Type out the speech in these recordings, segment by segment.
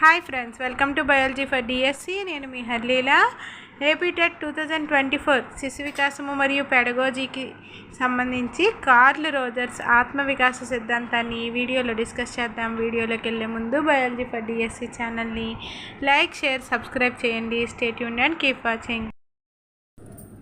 Hi friends welcome to biology for DSC నేను మీ Harleela. AP two thousand twenty four శిశు వికాసము మరియు పెడగోజీకి సంబంధించి కార్ల్ రోజర్స్ ఆత్మ వికాస సిద్ధాంతాన్ని ఈ వీడియోలో డిస్కస్ చేద్దాం. వీడియోలోకి వెళ్ళే ముందు బయాలజీ ఫర్ డిఎస్సి ఛానల్ని లైక్ షేర్ సబ్స్క్రైబ్ చేయండి. Stay Yoon and keep watching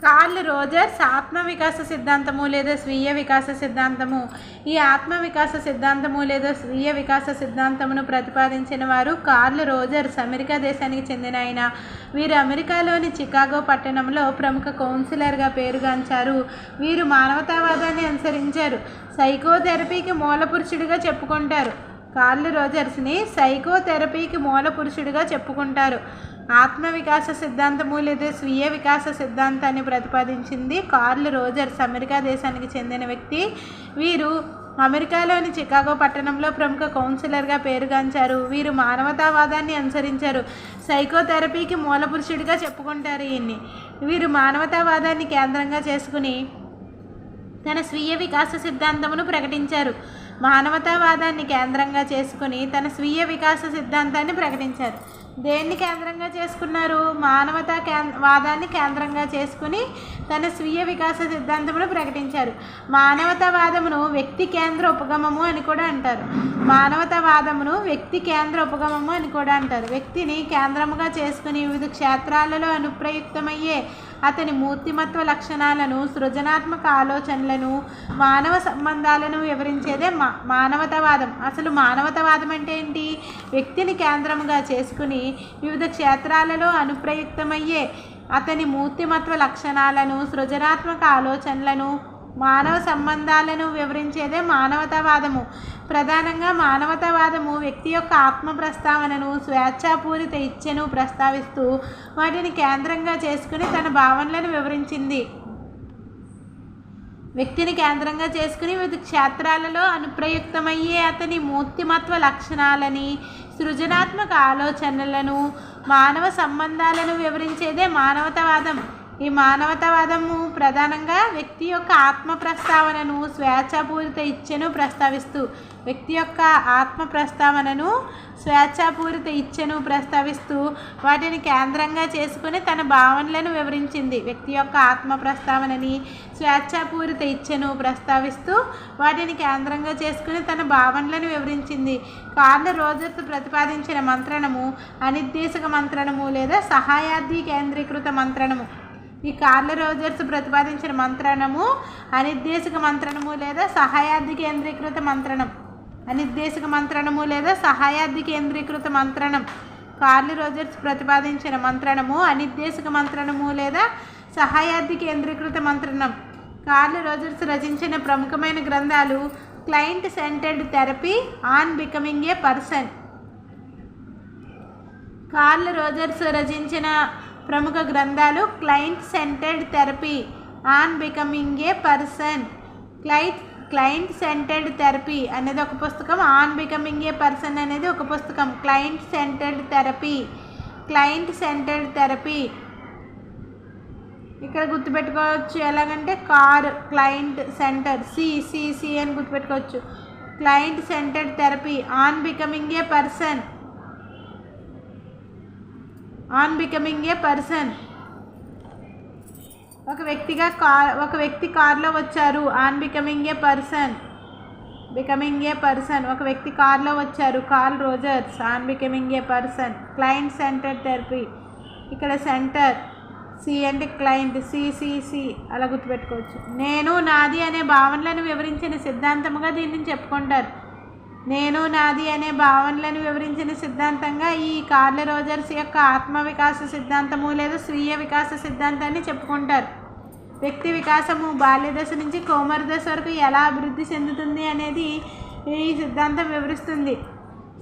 Carl Rogers ఆత్మ వికాస సిద్ధాంతము లేదా స్వీయ వికాస సిద్ధాంతము? ఈ ఆత్మ వికాస సిద్ధాంతము లేదా స్వీయ వికాస సిద్ధాంతమును ప్రతిపాదించిన వారు కార్ల్ రోజర్స్ అమెరికా దేశానికి చెందిన ఆయన. వీరు అమెరికాలోని చికాగో పట్టణంలో ప్రముఖ కౌన్సిలర్గా పేరుగాంచారు. వీరు మానవతావాదాన్ని అనుసరించారు. సైకోథెరపీకి మూలపురుషుడిగా చెప్పుకుంటారు. కార్ల్ రోజర్స్ని సైకోథెరపీకి మూలపురుషుడిగా చెప్పుకుంటారు. ఆత్మవికాస సిద్ధాంతము లేదా స్వీయ వికాస సిద్ధాంతాన్ని ప్రతిపాదించింది కార్ల్ రోజర్స్. అమెరికా దేశానికి చెందిన వ్యక్తి. వీరు అమెరికాలోని చికాగో పట్టణంలో ప్రముఖ కౌన్సిలర్గా పేరుగాంచారు. వీరు మానవతావాదాన్ని అనుసరించారు. సైకోథెరపీకి మూలపురుషుడిగా చెప్పుకుంటారు ఈయన్ని. వీరు మానవతావాదాన్ని కేంద్రంగా చేసుకుని తన స్వీయ వికాస సిద్ధాంతమును ప్రకటించారు. మానవతావాదాన్ని కేంద్రంగా చేసుకుని తన స్వీయ వికాస సిద్ధాంతాన్ని ప్రకటించారు. దేన్ని కేంద్రంగా చేసుకున్నారు? మానవతా వాదాన్ని కేంద్రంగా చేసుకుని తన స్వీయ వికాస సిద్ధాంతమును ప్రకటించారు. మానవతావాదమును వ్యక్తి కేంద్ర ఉపగమము అని కూడా అంటారు. మానవతావాదమును వ్యక్తి కేంద్ర ఉపగమము అని కూడా అంటారు. వ్యక్తిని కేంద్రముగా చేసుకుని వివిధ క్షేత్రాలలో అనుప్రయుక్తమయ్యే అతని మూర్తిమత్వ లక్షణాలను సృజనాత్మక ఆలోచనలను మానవ సంబంధాలను వివరించేదే మా మానవతావాదం. అసలు మానవతావాదం అంటే ఏంటి? వ్యక్తిని కేంద్రముగా చేసుకుని వివిధ క్షేత్రాలలో అనుప్రయుక్తమయ్యే అతని మూర్తిమత్వ లక్షణాలను సృజనాత్మక ఆలోచనలను మానవ సంబంధాలను వివరించేదే మానవతావాదము. ప్రధానంగా మానవతావాదము వ్యక్తి యొక్క ఆత్మ ప్రస్తావనను స్వేచ్ఛాపూరిత ఇచ్చను ప్రస్తావిస్తూ వాటిని కేంద్రంగా చేసుకుని తన భావనలను వివరించింది. వ్యక్తిని కేంద్రంగా చేసుకుని వివిధ క్షేత్రాలలో అనుప్రయుక్తమయ్యే అతని మూర్తిమత్వ లక్షణాలని సృజనాత్మక ఆలోచనలను మానవ సంబంధాలను వివరించేదే మానవతావాదం. ఈ మానవతావాదము ప్రధానంగా వ్యక్తి యొక్క ఆత్మ ప్రస్తావనను స్వేచ్ఛాపూరిత ఇచ్చను ప్రస్తావిస్తూ వ్యక్తి యొక్క ఆత్మ ప్రస్తావనను స్వేచ్ఛాపూరిత ఇచ్చను ప్రస్తావిస్తూ వాటిని కేంద్రంగా చేసుకుని తన భావనలను వివరించింది. వ్యక్తి యొక్క ఆత్మ ప్రస్తావనని స్వేచ్ఛాపూరిత ఇచ్చను ప్రస్తావిస్తూ వాటిని కేంద్రంగా చేసుకుని తన భావనలను వివరించింది. కార్ల రోజర్స్ ప్రతిపాదించిన మంత్రణము అనిర్దేశక మంత్రణము లేదా సహాయార్థి కేంద్రీకృత మంత్రణము. ఈ కార్ల రోజర్స్ ప్రతిపాదించిన మంత్రణము అనిర్దేశక మంత్రణము లేదా సహాయార్థి కేంద్రీకృత మంత్రణం. అనిర్దేశక మంత్రణము లేదా సహాయార్థి కేంద్రీకృత మంత్రణం. కార్ల రోజర్స్ ప్రతిపాదించిన మంత్రణము అనిర్దేశక మంత్రణము లేదా సహాయార్థి కేంద్రీకృత మంత్రణం. కార్ల రోజర్స్ రచించిన ప్రముఖమైన గ్రంథాలు client centred therapy on becoming a person. Carl Rogers రచించిన ప్రముఖ గ్రంథాలు client centred therapy on becoming a person. Client client centred therapy అనేది ఒక పుస్తకం. ఆన్ బికమింగ్ ఏ పర్సన్ అనేది ఒక పుస్తకం. Client centred therapy client centred therapy. ఇక్కడ గుర్తుపెట్టుకోవచ్చు ఎలాగంటే car client centre C C C అని గుర్తుపెట్టుకోవచ్చు. Client centred therapy on becoming a person. On becoming a person ఒక వ్యక్తిగా కార్ ఒక వ్యక్తి కార్లో వచ్చారు on becoming a person becoming a person ఒక వ్యక్తి కార్లో వచ్చారు car Rogers on becoming a person client centre therapy ఇక్కడ సెంటర్ సి అంటే క్లయింట్ సిసిసి అలా గుర్తుపెట్టుకోవచ్చు. నేను నాది అనే భావనలను వివరించిన సిద్ధాంతముగా దీన్ని చెప్పుకుంటారు. నేను నాది అనే భావనలను వివరించిన సిద్ధాంతంగా ఈ కార్ల రోజర్స్ యొక్క ఆత్మవికాస సిద్ధాంతము లేదా స్వీయ వికాస సిద్ధాంతాన్ని చెప్పుకుంటారు. వ్యక్తి వికాసము బాల్య దశ నుంచి కోమర దశ వరకు ఎలా అభివృద్ధి చెందుతుంది అనేది ఈ సిద్ధాంతం వివరిస్తుంది.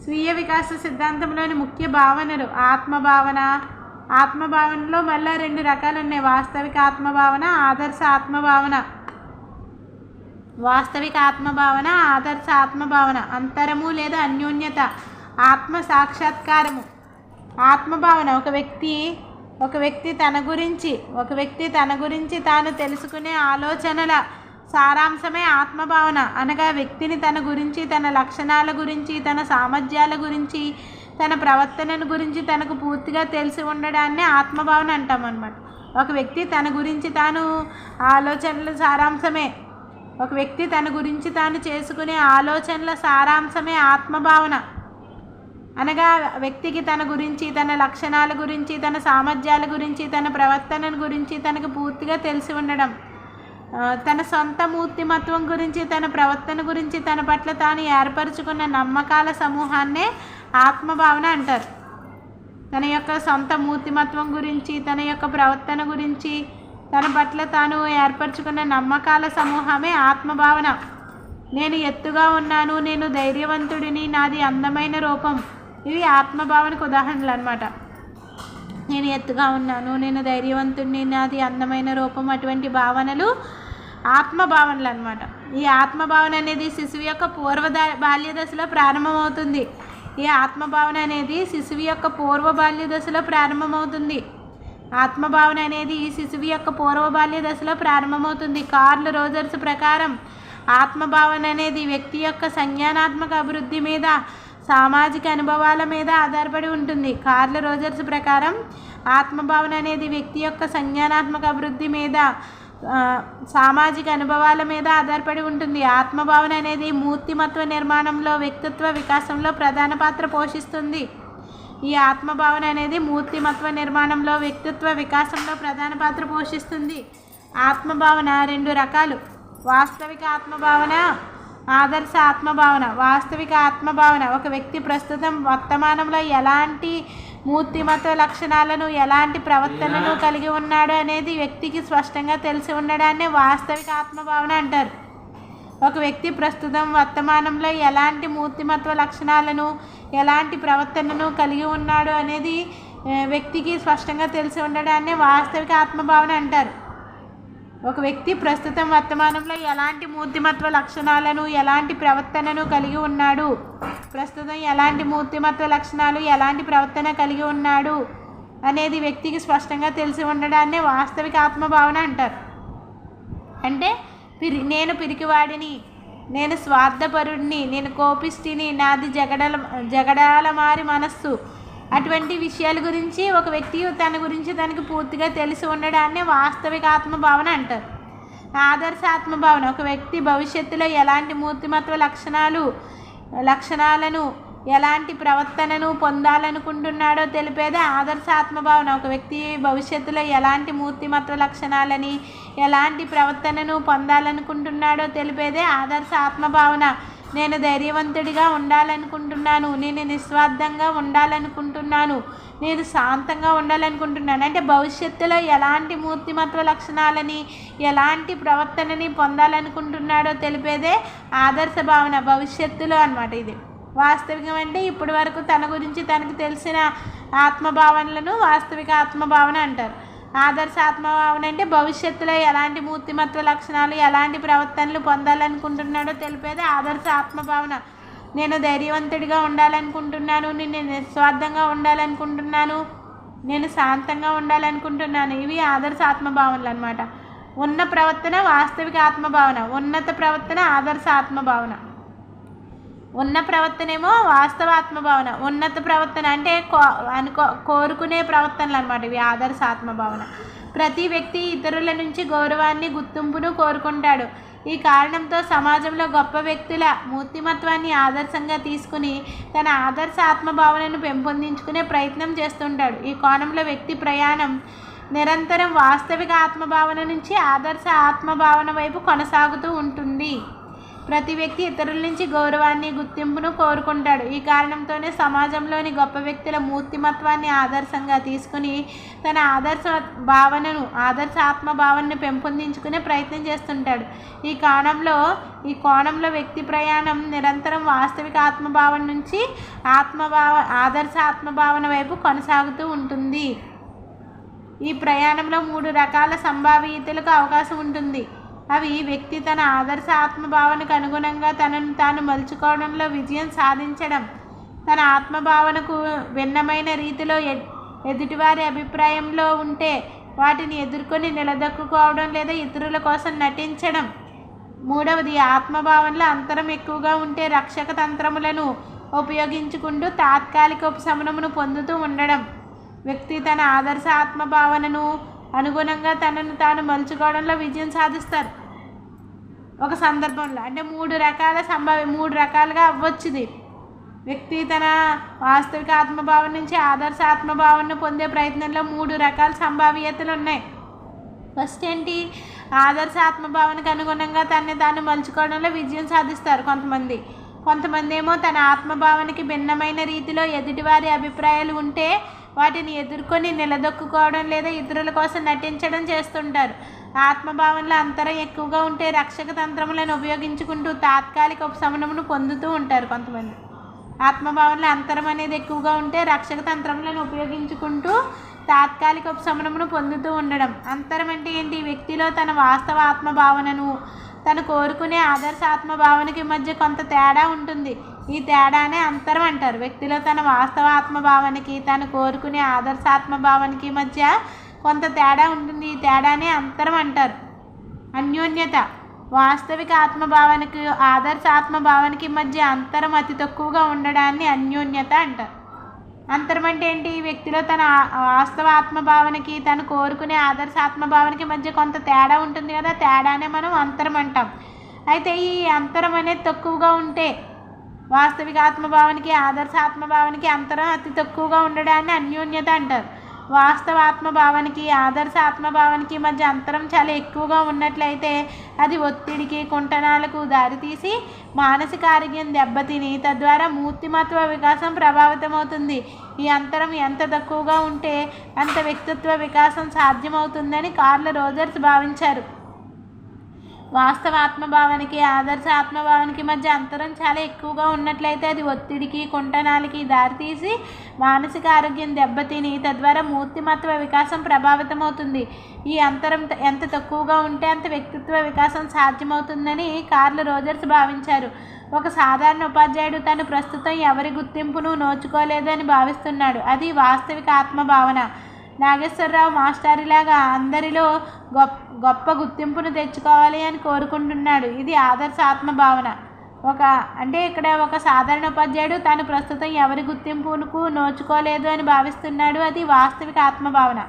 స్వీయ వికాస సిద్ధాంతంలోని ముఖ్య భావనలు ఆత్మభావన ఆత్మభావనలో మళ్ళీ రెండు రకాలు ఉన్నాయి. వాస్తవిక ఆత్మభావన ఆదర్శ ఆత్మభావన. వాస్తవిక ఆత్మభావన ఆదర్శ ఆత్మభావన అంతరము లేదా అన్యోన్యత ఆత్మ సాక్షాత్కారము. ఆత్మభావన ఒక వ్యక్తి ఒక వ్యక్తి తన గురించి ఒక వ్యక్తి తన గురించి తాను తెలుసుకునే ఆలోచనల సారాంశమే ఆత్మభావన. అనగా వ్యక్తిని తన గురించి తన లక్షణాల గురించి తన సామర్థ్యాల గురించి తన ప్రవర్తనను గురించి తనకు పూర్తిగా తెలిసి ఉండడాన్ని ఆత్మభావన అంటాం అనమాట ఒక వ్యక్తి తన గురించి తాను ఆలోచనల సారాంశమే ఒక వ్యక్తి తన గురించి తాను చేసుకునే ఆలోచనల సారాంశమే ఆత్మభావన. అనగా వ్యక్తికి తన గురించి తన లక్షణాల గురించి తన సామర్థ్యాల గురించి తన ప్రవర్తన గురించి తనకు పూర్తిగా తెలిసి ఉండడం. తన సొంత మూర్తిమత్వం గురించి తన ప్రవర్తన గురించి తన పట్ల తాను ఏర్పరచుకున్న నమ్మకాల సమూహాన్నే ఆత్మభావన అంటారు. తన యొక్క సొంత మూర్తిమత్వం గురించి తన యొక్క ప్రవర్తన గురించి తన పట్ల తాను ఏర్పరచుకున్న నమ్మకాల సమూహమే ఆత్మభావన. నేను ఎత్తుగా ఉన్నాను నేను ధైర్యవంతుడిని నాది అందమైన రూపం. ఇవి ఆత్మభావనకు ఉదాహరణలు అనమాట నేను ఎత్తుగా ఉన్నాను నేను ధైర్యవంతుడిని నాది అందమైన రూపం అటువంటి భావనలు ఆత్మభావనలు అనమాట ఈ ఆత్మభావన అనేది శిశువు యొక్క పూర్వ బాల్య దశలో ప్రారంభమవుతుంది. ఈ ఆత్మభావన అనేది శిశువు యొక్క పూర్వ బాల్య దశలో ప్రారంభమవుతుంది. ఆత్మభావన అనేది ఈ శిశువు యొక్క పూర్వ బాల్య దశలో ప్రారంభమవుతుంది. కార్ల్ రోజర్స్ ప్రకారం ఆత్మభావన అనేది వ్యక్తి యొక్క సంజ్ఞానాత్మక అభివృద్ధి మీద సామాజిక అనుభవాల మీద ఆధారపడి ఉంటుంది. కార్ల రోజర్స్ ప్రకారం ఆత్మభావన అనేది వ్యక్తి యొక్క సంజ్ఞానాత్మక అభివృద్ధి మీద సామాజిక అనుభవాల మీద ఆధారపడి ఉంటుంది. ఆత్మభావన అనేది మూర్తిమత్వ నిర్మాణంలో వ్యక్తిత్వ వికాసంలో ప్రధాన పాత్ర పోషిస్తుంది. ఈ ఆత్మభావన అనేది మూర్తిమత్వ నిర్మాణంలో వ్యక్తిత్వ వికాసంలో ప్రధాన పాత్ర పోషిస్తుంది. ఆత్మభావన రెండు రకాలు. వాస్తవిక ఆత్మభావన ఆదర్శ ఆత్మభావన. వాస్తవిక ఆత్మభావన ఒక వ్యక్తి ప్రస్తుతం వర్తమానంలో ఎలాంటి మూర్తిమత్వ లక్షణాలను ఎలాంటి ప్రవర్తనను కలిగి ఉన్నాడు అనేది వ్యక్తికి స్పష్టంగా తెలిసి ఉండడాన్ని వాస్తవిక ఆత్మభావన అంటారు. ఒక వ్యక్తి ప్రస్తుతం వర్తమానంలో ఎలాంటి మూర్తిమత్వ లక్షణాలను ఎలాంటి ప్రవర్తనను కలిగి ఉన్నాడు అనేది వ్యక్తికి స్పష్టంగా తెలిసి ఉండడాన్ని వాస్తవిక ఆత్మభావన అంటారు. ఒక వ్యక్తి ప్రస్తుతం వర్తమానంలో ఎలాంటి మూర్తిమత్వ లక్షణాలను ఎలాంటి ప్రవర్తనను కలిగి ఉన్నాడు? ప్రస్తుతం ఎలాంటి మూర్తిమత్వ లక్షణాలు ఎలాంటి ప్రవర్తన కలిగి ఉన్నాడు? అనేది వ్యక్తికి స్పష్టంగా తెలిసి ఉండడాన్ని వాస్తవిక ఆత్మభావన అంటారు. అంటే పిరి నేను పిరికివాడిని నేను స్వార్థపరుడిని నేను కోపిష్టిని నాది జగడల జగడాల మారి మనస్సు. అటువంటి విషయాల గురించి ఒక వ్యక్తి తన గురించి తనకు పూర్తిగా తెలిసి ఉండడాన్ని వాస్తవిక ఆత్మభావన అంటారు. ఆదర్శ ఆత్మభావన ఒక వ్యక్తి భవిష్యత్తులో ఎలాంటి మూర్తిమత్వ లక్షణాలు లక్షణాలను ఎలాంటి ప్రవర్తనను పొందాలనుకుంటున్నాడో తెలిపేదే ఆదర్శ ఆత్మభావన ఒక వ్యక్తి భవిష్యత్తులో ఎలాంటి మూర్తిమత్వ లక్షణాలని ఎలాంటి ప్రవర్తనను పొందాలనుకుంటున్నాడో తెలిపేదే ఆదర్శ ఆత్మభావన నేను ధైర్యవంతుడిగా ఉండాలనుకుంటున్నాను. నేను నిస్వార్థంగా ఉండాలనుకుంటున్నాను. నేను శాంతంగా ఉండాలనుకుంటున్నాను. అంటే భవిష్యత్తులో ఎలాంటి మూర్తిమత్వ లక్షణాలని ఎలాంటి ప్రవర్తనని పొందాలనుకుంటున్నాడో తెలిపేదే ఆదర్శ భావన భవిష్యత్తులో అనమాట ఇది. వాస్తవికం అంటే ఇప్పటి వరకు తన గురించి తనకు తెలిసిన ఆత్మభావనలను వాస్తవిక ఆత్మభావన అంటారు. ఆదర్శ ఆత్మభావన అంటే భవిష్యత్తులో ఎలాంటి మూర్తిమత్వ లక్షణాలు ఎలాంటి ప్రవర్తనలు పొందాలనుకుంటున్నాడో తెలిపేది ఆదర్శ ఆత్మభావన. నేను ధైర్యవంతుడిగా ఉండాలనుకుంటున్నాను నేను నిస్వార్థంగా ఉండాలనుకుంటున్నాను నేను శాంతంగా ఉండాలనుకుంటున్నాను. ఇవి ఆదర్శ ఆత్మభావనలు అనమాట ఉన్న ప్రవర్తన వాస్తవిక ఆత్మభావన ఉన్నత ప్రవర్తన ఆదర్శ ఆత్మభావన. ఉన్న ప్రవర్తనేమో వాస్తవాత్మ భావన ఉన్నత ప్రవర్తన అంటే కో అనుకో కోరుకునే ప్రవర్తనలు అనమాట ఇవి ఆదర్శ ఆత్మభావన. ప్రతి వ్యక్తి ఇతరుల నుంచి గౌరవాన్ని గుర్తింపును కోరుకుంటాడు. ఈ కారణంతో సమాజంలో గొప్ప వ్యక్తుల మూర్తిమత్వాన్ని ఆదర్శంగా తీసుకుని తన ఆదర్శ ఆత్మభావనను పెంపొందించుకునే ప్రయత్నం చేస్తుంటాడు. ఈ కోణంలో వ్యక్తి ప్రయాణం నిరంతరం వాస్తవిక ఆత్మభావన నుంచి ఆదర్శ ఆత్మభావన వైపు కొనసాగుతూ ఉంటుంది. ప్రతి వ్యక్తి ఇతరుల నుంచి గౌరవాన్ని గుర్తింపును కోరుకుంటాడు. ఈ కారణంతోనే సమాజంలోని గొప్ప వ్యక్తుల మూర్తిమత్వాన్ని ఆదర్శంగా తీసుకుని తన ఆదర్శ భావనను ఆదర్శ ఆత్మ భావనను పెంపొందించుకునే ప్రయత్నం చేస్తుంటాడు. ఈ కోణంలో ఈ కోణంలో వ్యక్తి ప్రయాణం నిరంతరం వాస్తవిక ఆత్మభావన నుంచి ఆత్మభావ ఆదర్శ ఆత్మభావన వైపు కొనసాగుతూ ఉంటుంది. ఈ ప్రయాణంలో మూడు రకాల సంభావ్యతలకు అవకాశం ఉంటుంది. అవి వ్యక్తి తన ఆదర్శ ఆత్మభావనకు అనుగుణంగా తనను తాను మలుచుకోవడంలో విజయం సాధించడం. తన ఆత్మభావనకు భిన్నమైన రీతిలో ఎ- ఎదుటివారి అభిప్రాయంలో ఉంటే వాటిని ఎదుర్కొని నిలదొక్కుకోవడం లేదా ఇతరుల కోసం నటించడం. మూడవది ఆత్మభావనలో అంతరం ఎక్కువగా ఉంటే రక్షక తంత్రములను ఉపయోగించుకుంటూ తాత్కాలిక ఉపశమనమును పొందుతూ ఉండడం. వ్యక్తి తన ఆదర్శ ఆత్మభావనను అనుగుణంగా తనను తాను మలుచుకోవడంలో విజయం సాధిస్తారు. ఒక సందర్భంలో అంటే మూడు రకాల సంభావ్య మూడు రకాలుగా అవ్వచ్చుది. వ్యక్తి తన వాస్తవిక ఆత్మభావం నుంచి ఆదర్శ ఆత్మభావాన్ని పొందే ప్రయత్నంలో మూడు రకాల సంభావ్యతలు ఉన్నాయి. ఫస్ట్ ఏంటి? ఆదర్శ ఆత్మభావనకు అనుగుణంగా తనని తాను మలుచుకోవడంలో విజయం సాధిస్తారు కొంతమంది. కొంతమంది ఏమో తన ఆత్మభావానికి భిన్నమైన రీతిలో ఎదుటివారి అభిప్రాయాలు ఉంటే వాటిని ఎదుర్కొని నిలదొక్కుకోవడం లేదా ఇతరుల కోసం నటించడం చేస్తుంటారు. ఆత్మభావనలో అంతరం ఎక్కువగా ఉంటే రక్షక తంత్రములను ఉపయోగించుకుంటూ తాత్కాలిక ఉపశమనమును పొందుతూ ఉంటారు కొంతమంది. ఆత్మభావనలో అంతరం అనేది ఎక్కువగా ఉంటే రక్షక తంత్రములను ఉపయోగించుకుంటూ తాత్కాలిక ఉపశమనమును పొందుతూ ఉండడం. అంతరం అంటే ఏంటి? వ్యక్తిలో తన వాస్తవ ఆత్మభావనను తను కోరుకునే ఆదర్శ ఆత్మభావనకి మధ్య కొంత తేడా ఉంటుంది. ఈ తేడానే అంతరం అంటారు. వ్యక్తిలో తన వాస్తవ ఆత్మభావానికి తను కోరుకునే ఆదర్శాత్మభావానికి మధ్య కొంత తేడా ఉంటుంది. ఈ తేడానే అంతరం అంటారు. అన్యోన్యత వాస్తవిక ఆత్మభావనకి ఆదర్శ ఆత్మభావానికి మధ్య అంతరం అతి తక్కువగా ఉండడాన్ని అన్యోన్యత అంటారు. అంతరం అంటే ఏంటి? ఈ వ్యక్తిలో తన వాస్తవ ఆత్మభావనకి తను కోరుకునే ఆదర్శ ఆత్మభావనకి మధ్య కొంత తేడా ఉంటుంది కదా తేడానే మనం అంతరం అంటాం. అయితే ఈ అంతరం అనేది తక్కువగా ఉంటే వాస్తవిక ఆత్మభావనకి ఆదర్శ ఆత్మభావనకి అంతరం అతి తక్కువగా ఉండడాన్ని అన్యోన్యత అంటారు. వాస్తవ ఆత్మభావనకి ఆదర్శ ఆత్మభావనకి మధ్య అంతరం చాలా ఎక్కువగా ఉన్నట్లయితే అది ఒత్తిడికి కుంటనాలకు దారితీసి మానసిక ఆరోగ్యం దెబ్బతిని తద్వారా మూర్తిమత్వ వికాసం ప్రభావితమవుతుంది. ఈ అంతరం ఎంత తక్కువగా ఉంటే అంత వ్యక్తిత్వ వికాసం సాధ్యమవుతుందని కార్ల రోజర్స్ భావించారు. వాస్తవ ఆత్మభావానికి ఆదర్శ ఆత్మభావానికి మధ్య అంతరం చాలా ఎక్కువగా ఉన్నట్లయితే అది ఒత్తిడికి కుంటనాలకి దారితీసి మానసిక ఆరోగ్యం దెబ్బతిని తద్వారా మూర్తిమత్వ వికాసం ప్రభావితమవుతుంది. ఈ అంతరం ఎంత తక్కువగా ఉంటే అంత వ్యక్తిత్వ వికాసం సాధ్యమవుతుందని కార్ల రోజర్స్ భావించారు. ఒక సాధారణ ఉపాధ్యాయుడు తను ప్రస్తుతం ఎవరి గుర్తింపును నోచుకోలేదు అని భావిస్తున్నాడు. అది వాస్తవిక ఆత్మభావన. నాగేశ్వరరావు మాస్టారిలాగా అందరిలో గొప్ప గొప్ప గుర్తింపును తెచ్చుకోవాలి అని కోరుకుంటున్నాడు. ఇది ఆదర్శ ఆత్మభావన. ఒక అంటే ఇక్కడ ఒక సాధారణ ఉపాధ్యాయుడు తాను ప్రస్తుతం ఎవరి గుర్తింపునకు నోచుకోలేదు అని భావిస్తున్నాడు. అది వాస్తవిక ఆత్మభావన.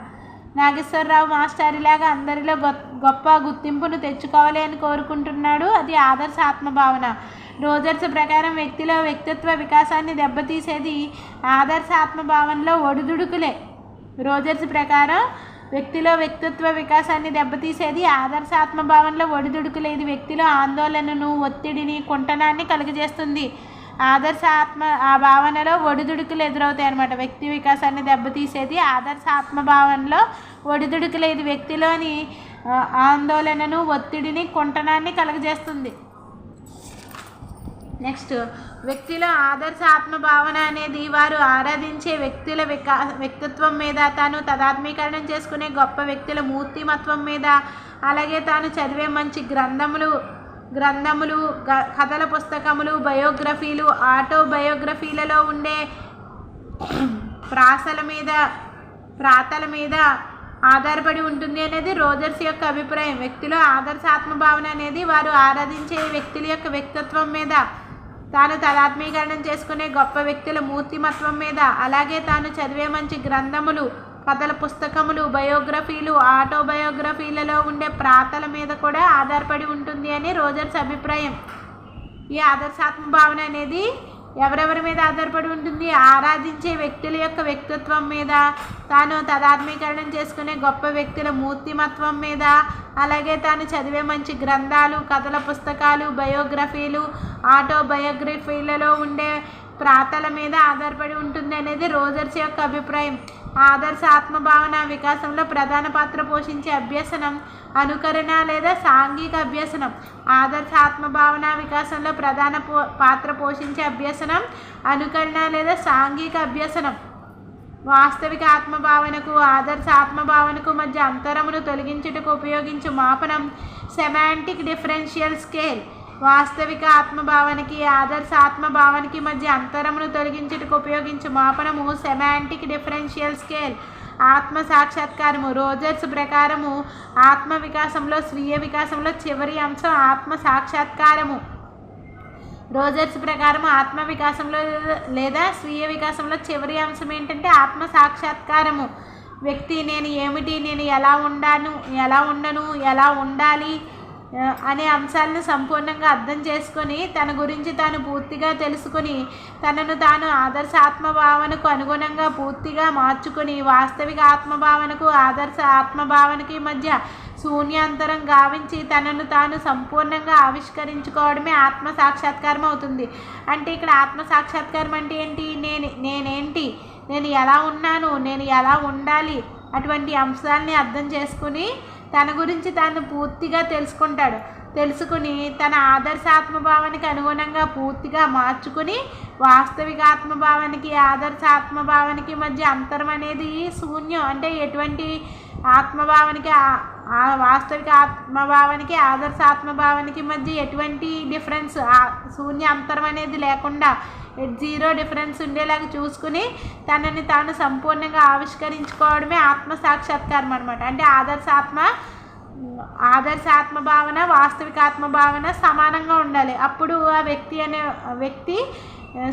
నాగేశ్వరరావు మాస్టారిలాగా అందరిలో గొ- గొప్ప గుర్తింపును తెచ్చుకోవాలి అని కోరుకుంటున్నాడు. అది ఆదర్శ ఆత్మభావన. రోజర్స్ ప్రకారం వ్యక్తిలో వ్యక్తిత్వ వికాసాన్ని దెబ్బతీసేది ఆదర్శ ఆత్మభావనలో ఒడిదుడుకులే. రోజర్స్ ప్రకారం వ్యక్తిలో వ్యక్తిత్వ వికాసాన్ని దెబ్బతీసేది ఆదర్శాత్మ భావనలో ఒడిదుడుకులే వ్యక్తిలో ఆందోళనను ఒత్తిడిని కుంటనాన్ని కలుగజేస్తుంది. ఆదర్శ ఆత్మ ఆ భావనలో ఒడిదుడుకులు ఎదురవుతాయి అనమాట వ్యక్తి వికాసాన్ని దెబ్బతీసేది ఆదర్శాత్మ భావనలో ఒడిదుడుకులు వ్యక్తిలోని ఆందోళనను ఒత్తిడిని కుంటనాన్ని కలుగజేస్తుంది. నెక్స్ట్ వ్యక్తిలో ఆదర్శ ఆత్మభావన అనేది వారు ఆరాధించే వ్యక్తుల వికా వ్యక్తిత్వం మీద తాను తదాత్మీకరణం చేసుకునే గొప్ప వ్యక్తుల మూర్తిమత్వం మీద అలాగే తాను చదివే మంచి గ్రంథములు గ్రంథములు కథల పుస్తకములు బయోగ్రఫీలు ఆటోబయోగ్రఫీలలో ఉండే ప్రాసల మీద ప్రాతల మీద ఆధారపడి ఉంటుంది అనేది రోజర్స్ యొక్క అభిప్రాయం. వ్యక్తిలో ఆదర్శ ఆత్మభావన అనేది వారు ఆరాధించే వ్యక్తుల యొక్క వ్యక్తిత్వం మీద తాను తదాత్మీకరణం చేసుకునే గొప్ప వ్యక్తుల మూర్తిమత్వం మీద అలాగే తాను చదివే మంచి గ్రంథములు కథల పుస్తకములు బయోగ్రఫీలు ఆటోబయోగ్రఫీలలో ఉండే ప్రాతల మీద కూడా ఆధారపడి ఉంటుంది అని రోజర్స్ అభిప్రాయం. ఈ ఆదర్శాత్మ భావన అనేది ఎవరెవరి మీద ఆధారపడి ఉంటుంది? ఆరాధించే వ్యక్తుల యొక్క వ్యక్తిత్వం మీద. తాను తదాత్మీకరణం చేసుకునే గొప్ప వ్యక్తుల మూర్తిమత్వం మీద. అలాగే తాను చదివే మంచి గ్రంథాలు కథల పుస్తకాలు బయోగ్రఫీలు ఆటోబయోగ్రఫీలలో ఉండే ప్రాతల మీద ఆధారపడి ఉంటుంది అనేది రోజర్స్ యొక్క అభిప్రాయం. ఆదర్శ ఆత్మభావన వికాసంలో ప్రధాన పాత్ర పోషించే అభ్యసనం అనుకరణ లేదా సాంఘిక అభ్యసనం. ఆదర్శ ఆత్మభావన వికాసంలో ప్రధాన పో పాత్ర పోషించే అభ్యసనం అనుకరణ లేదా సాంఘిక అభ్యసనం. వాస్తవిక ఆత్మభావనకు ఆదర్శ ఆత్మభావనకు మధ్య అంతరమును తొలగించుటకు ఉపయోగించు మాపనం సెమాంటిక్ డిఫరెన్షియల్ స్కేల్. వాస్తవిక ఆత్మభావనకి ఆదర్శ ఆత్మభావనకి మధ్య అంతరమును తొలగించుటకు ఉపయోగించు మాపనము సెమాంటిక్ డిఫరెన్షియల్ స్కేల్. ఆత్మ సాక్షాత్కారము. రోజర్స్ ప్రకారము ఆత్మ వికాసంలో స్వీయ వికాసంలో చివరి అంశం ఆత్మ సాక్షాత్కారము. రోజర్స్ ప్రకారం ఆత్మ వికాసంలో లేదా స్వీయ వికాసంలో చివరి అంశం ఏంటంటే ఆత్మ సాక్షాత్కారము. వ్యక్తి నేను ఏమిటి? నేను ఎలా ఉండాను? ఎలా ఉండను? ఎలా ఉండాలి? అనే అంశాలను సంపూర్ణంగా అర్థం చేసుకొని తన గురించి తాను పూర్తిగా తెలుసుకుని తనను తాను ఆదర్శ ఆత్మభావనకు అనుగుణంగా పూర్తిగా మార్చుకొని వాస్తవిక ఆత్మభావనకు ఆదర్శ ఆత్మభావనకి మధ్య శూన్యాంతరం గావించి తనను తాను సంపూర్ణంగా ఆవిష్కరించుకోవడమే ఆత్మ సాక్షాత్కారం అవుతుంది. అంటే ఇక్కడ ఆత్మ సాక్షాత్కారం అంటే ఏంటి? నేను నేనేంటి? నేను ఎలా ఉన్నాను? నేను ఎలా ఉండాలి? అటువంటి అంశాలని అర్థం చేసుకుని తన గురించి తాను పూర్తిగా తెలుసుకుంటాడు. తెలుసుకుని తన ఆదర్శ ఆత్మభావానికి అనుగుణంగా పూర్తిగా మార్చుకుని వాస్తవిక ఆత్మభావానికి ఆదర్శ ఆత్మభావానికి మధ్య అంతరం అనేది శూన్యం. అంటే ఎటువంటి ఆత్మభావానికి ఆ- వాస్తవిక ఆత్మభావానికి ఆదర్శ ఆత్మభావానికి మధ్య ఎటువంటి డిఫరెన్స్ శూన్య అంతరం అనేది లేకుండా జీరో డిఫరెన్స్ ఉండేలాగా చూసుకుని తనని తాను సంపూర్ణంగా ఆవిష్కరించుకోవడమే ఆత్మ సాక్షాత్కారం అనమాట అంటే ఆదర్శ ఆత్మ ఆదర్శ ఆత్మభావన వాస్తవిక ఆత్మభావన సమానంగా ఉండాలి. అప్పుడు ఆ వ్యక్తి అనే వ్యక్తి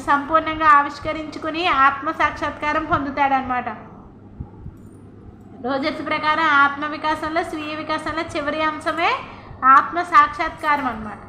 సంపూర్ణంగా ఆవిష్కరించుకుని ఆత్మ సాక్షాత్కారం పొందుతాడనమాట రోజర్స్ ప్రకారం ఆత్మ వికాసంలో స్వీయ వికాసంలో చివరి అంశమే ఆత్మ సాక్షాత్కారం అన్నమాట.